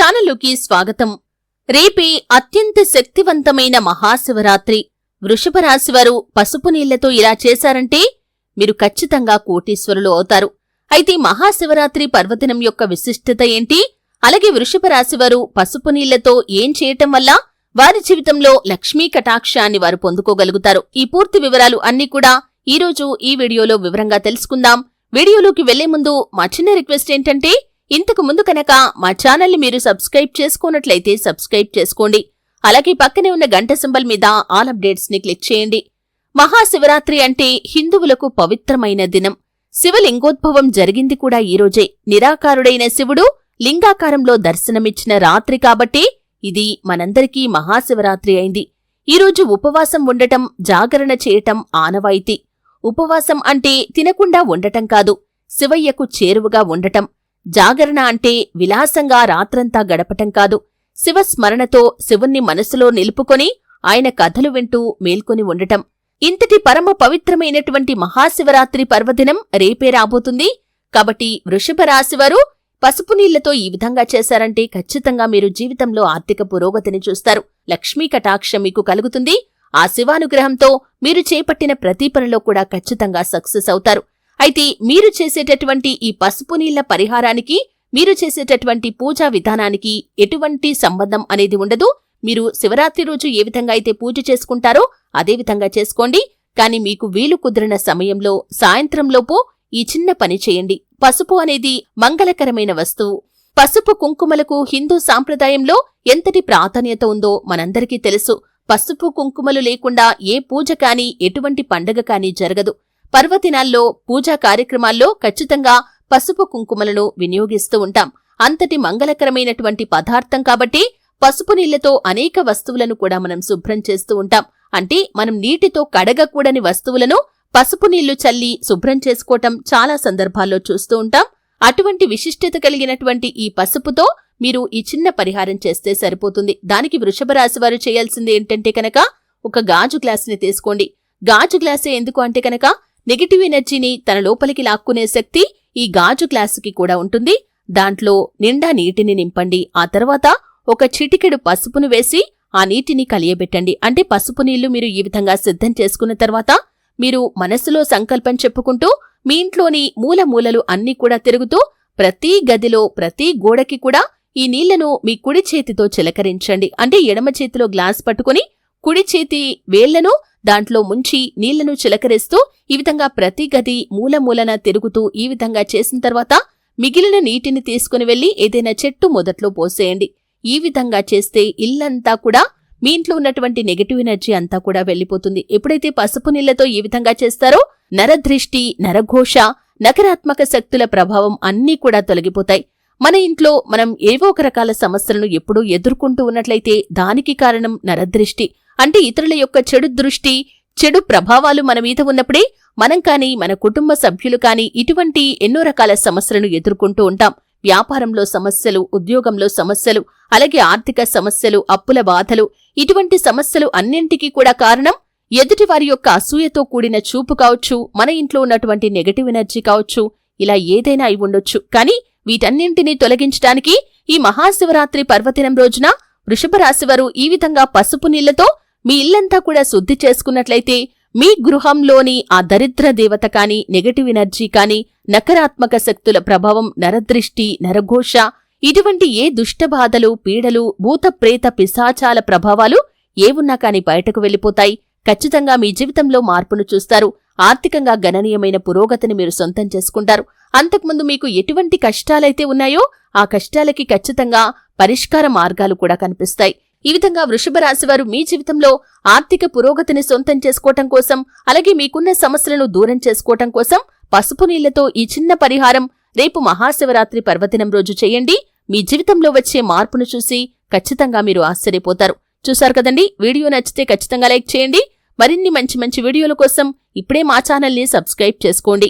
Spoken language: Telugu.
ఛానల్లోకి స్వాగతం. రేపే అత్యంత శక్తివంతమైన మహాశివరాత్రి. వృషభ రాశివారు పసుపు నీళ్ళతో ఇలా చేశారంటే మీరు ఖచ్చితంగా కోటీశ్వరులు అవుతారు. అయితే మహాశివరాత్రి పర్వదినం యొక్క విశిష్టత ఏంటి? అలాగే వృషభ రాశివారు పసుపు నీళ్ళతో ఏం చేయటం వల్ల వారి జీవితంలో లక్ష్మీ కటాక్షాన్ని వారు పొందుకోగలుగుతారు? ఈ పూర్తి వివరాలు అన్నీ కూడా ఈ రోజు ఈ వీడియోలో వివరంగా తెలుసుకుందాం. వీడియోలోకి వెళ్ళే ముందు మా చిన్న రిక్వెస్ట్ ఏంటంటే ఇంతకు ముందు కనుక మా ఛానల్ని మీరు సబ్స్క్రైబ్ చేసుకున్నట్లయితే సబ్స్క్రైబ్ చేసుకోండి. అలాగే పక్కనే ఉన్న గంట సింబల్ మీద ఆల్ అప్డేట్స్ని క్లిక్ చేయండి. మహాశివరాత్రి అంటే హిందువులకు పవిత్రమైన దినం. శివలింగోద్భవం జరిగింది కూడా ఈరోజే నిరాకారుడైన శివుడు లింగాకారంలో దర్శనమిచ్చిన రాత్రి కాబట్టి ఇది మనందరికీ మహాశివరాత్రి అయింది. ఈరోజు ఉపవాసం ఉండటం జాగరణ చేయటం ఆనవాయితీ. ఉపవాసం అంటే తినకుండా ఉండటం కాదు. శివయ్యకు చేరువగా ఉండటం. జాగరణ అంటే విలాసంగా రాత్రంతా గడపటం కాదు. శివస్మరణతో శివుణ్ణి మనసులో నిలుపుకొని ఆయన కథలు వింటూ మేల్కొని ఉండటం. ఇంతటి పరమ పవిత్రమైనటువంటి మహాశివరాత్రి పర్వదినం రేపే రాబోతుంది. కాబట్టి వృషభ రాశివారు పసుపు నీళ్ళతో ఈ విధంగా చేశారంటే ఖచ్చితంగా మీరు జీవితంలో ఆర్థిక పురోగతిని చూస్తారు. లక్ష్మీ కటాక్షం మీకు కలుగుతుంది. ఆ శివానుగ్రహంతో మీరు చేపట్టిన ప్రతి పనిలో కూడా ఖచ్చితంగా సక్సెస్ అవుతారు. అయితే మీరు చేసేటటువంటి ఈ పసుపు నీళ్ళ పరిహారానికి మీరు చేసేటటువంటి పూజా విధానానికి ఎటువంటి సంబంధం అనేది ఉండదు. మీరు శివరాత్రి రోజు ఏ విధంగా అయితే పూజ చేసుకుంటారో అదే విధంగా చేసుకోండి. కానీ మీకు వీలు కుదిరిన సమయంలో సాయంత్రంలోపు ఈ చిన్న పని చేయండి. పసుపు అనేది మంగళకరమైన వస్తువు. పసుపు కుంకుమలకు హిందూ సాంప్రదాయంలో ఎంతటి ప్రాధాన్యత ఉందో మనందరికీ తెలుసు. పసుపు కుంకుమలు లేకుండా ఏ పూజ కాని ఎటువంటి పండగ కాని జరగదు. పర్వదినాల్లో పూజా కార్యక్రమాల్లో ఖచ్చితంగా పసుపు కుంకుమలను వినియోగిస్తూ ఉంటాం. అంతటి మంగళకరమైనటువంటి పదార్థం కాబట్టి పసుపు నీళ్ళతో అనేక వస్తువులను కూడా మనం శుభ్రం చేస్తూ ఉంటాం. అంటే మనం నీటితో కడగకూడని వస్తువులను పసుపు నీళ్ళు చల్లి శుభ్రం చేసుకోవటం చాలా సందర్భాల్లో చూస్తూ ఉంటాం. అటువంటి విశిష్టత కలిగినటువంటి ఈ పసుపుతో మీరు ఈ చిన్న పరిహారం చేస్తే సరిపోతుంది. దానికి వృషభ రాశి వారు చేయాల్సింది ఏంటంటే కనుక ఒక గాజు గ్లాసుని తీసుకోండి. గాజు గ్లాసే ఎందుకు అంటే కనుక నెగిటివ్ ఎనర్జీని తన లోపలికి లాక్కునే శక్తి ఈ గాజు గ్లాసుకి కూడా ఉంటుంది. దాంట్లో నిండా నీటిని నింపండి. ఆ తర్వాత ఒక చిటికెడు పసుపును వేసి ఆ నీటిని కలియబెట్టండి. అంటే పసుపు నీళ్ళు మీరు ఈ విధంగా సిద్ధం చేసుకున్న తర్వాత మీరు మనసులో సంకల్పం చెప్పుకుంటూ మీ ఇంట్లోని మూల మూలలు అన్నీ కూడా తిరుగుతూ ప్రతి గదిలో ప్రతి గోడకి కూడా ఈ నీళ్ళను మీ కుడి చేతితో చిలకరించండి. అంటే ఎడమ చేతిలో గ్లాస్ పట్టుకుని కుడి చేతి వేళ్ళను దాంట్లో ముంచి నీళ్ళను చిలకరిస్తూ ఈ విధంగా ప్రతి గది మూలమూలన తిరుగుతూ ఈ విధంగా చేసిన తర్వాత మిగిలిన నీటిని తీసుకుని వెళ్ళి ఏదైనా చెట్టు మొదట్లో పోసేయండి. ఈ విధంగా చేస్తే ఇల్లంతా కూడా మీ ఇంట్లో ఉన్నటువంటి నెగటివ్ ఎనర్జీ అంతా కూడా వెళ్ళిపోతుంది ఎప్పుడైతే పసుపు నీళ్ళతో ఈ విధంగా చేస్తారో నరదృష్టి నరఘోష నకరాత్మక శక్తుల ప్రభావం అన్నీ కూడా తొలగిపోతాయి. మన ఇంట్లో మనం ఏవో ఒక రకాల సమస్యలను ఎప్పుడూ ఎదుర్కొంటూ ఉన్నట్లయితే దానికి కారణం నరదృష్టి. అంటే ఇతరుల యొక్క చెడు దృష్టి చెడు ప్రభావాలు మన మీద ఉన్నప్పుడే మనం కాని మన కుటుంబ సభ్యులు కాని ఇటువంటి ఎన్నో రకాల సమస్యలను ఎదుర్కొంటూ ఉంటాం. వ్యాపారంలో సమస్యలు ఉద్యోగంలో సమస్యలు అలాగే ఆర్థిక సమస్యలు అప్పుల బాధలు ఇటువంటి సమస్యలు అన్నింటికీ కూడా కారణం ఎదుటి వారి యొక్క అసూయతో కూడిన చూపు కావచ్చు మన ఇంట్లో ఉన్నటువంటి నెగటివ్ ఎనర్జీ కావచ్చు ఇలా ఏదైనా అయి ఉండొచ్చు. కానీ వీటన్నింటినీ తొలగించడానికి ఈ మహాశివరాత్రి పర్వదినం రోజున వృషభ రాశివారు ఈ విధంగా పసుపు నీళ్ళతో మీ ఇల్లంతా కూడా శుద్ధి చేసుకున్నట్లయితే మీ గృహంలోని ఆ దరిద్ర దేవత కాని నెగటివ్ ఎనర్జీ కాని నకరాత్మక శక్తుల ప్రభావం నరదృష్టి నరఘోష ఇటువంటి ఏ దుష్టబాధలు పీడలు భూతప్రేత పిశాచాల ప్రభావాలు ఏవున్నా కాని బయటకు వెళ్ళిపోతాయి. ఖచ్చితంగా మీ జీవితంలో మార్పును చూస్తారు. ఆర్థికంగా గణనీయమైన పురోగతిని మీరు సొంతం చేసుకుంటారు. అంతకుముందు మీకు ఎటువంటి కష్టాలైతే ఉన్నాయో ఆ కష్టాలకి ఖచ్చితంగా పరిష్కార మార్గాలు కూడా కనిపిస్తాయి. ఈ విధంగా వృషభ రాశివారు మీ జీవితంలో ఆర్థిక పురోగతిని సొంతం చేసుకోవటం కోసం అలాగే మీకున్న సమస్యలను దూరం చేసుకోవటం కోసం పసుపు నీళ్ళతో ఈ చిన్న పరిహారం రేపు మహాశివరాత్రి పర్వదినం రోజు చేయండి. మీ జీవితంలో వచ్చే మార్పును చూసి ఖచ్చితంగా మీరు ఆశ్చర్యపోతారు. చూశారు కదండి? వీడియో నచ్చితే ఖచ్చితంగా లైక్ చేయండి. మరిన్ని మంచి మంచి వీడియోల కోసం ఇప్పుడే మా ఛానల్ని సబ్స్క్రైబ్ చేసుకోండి.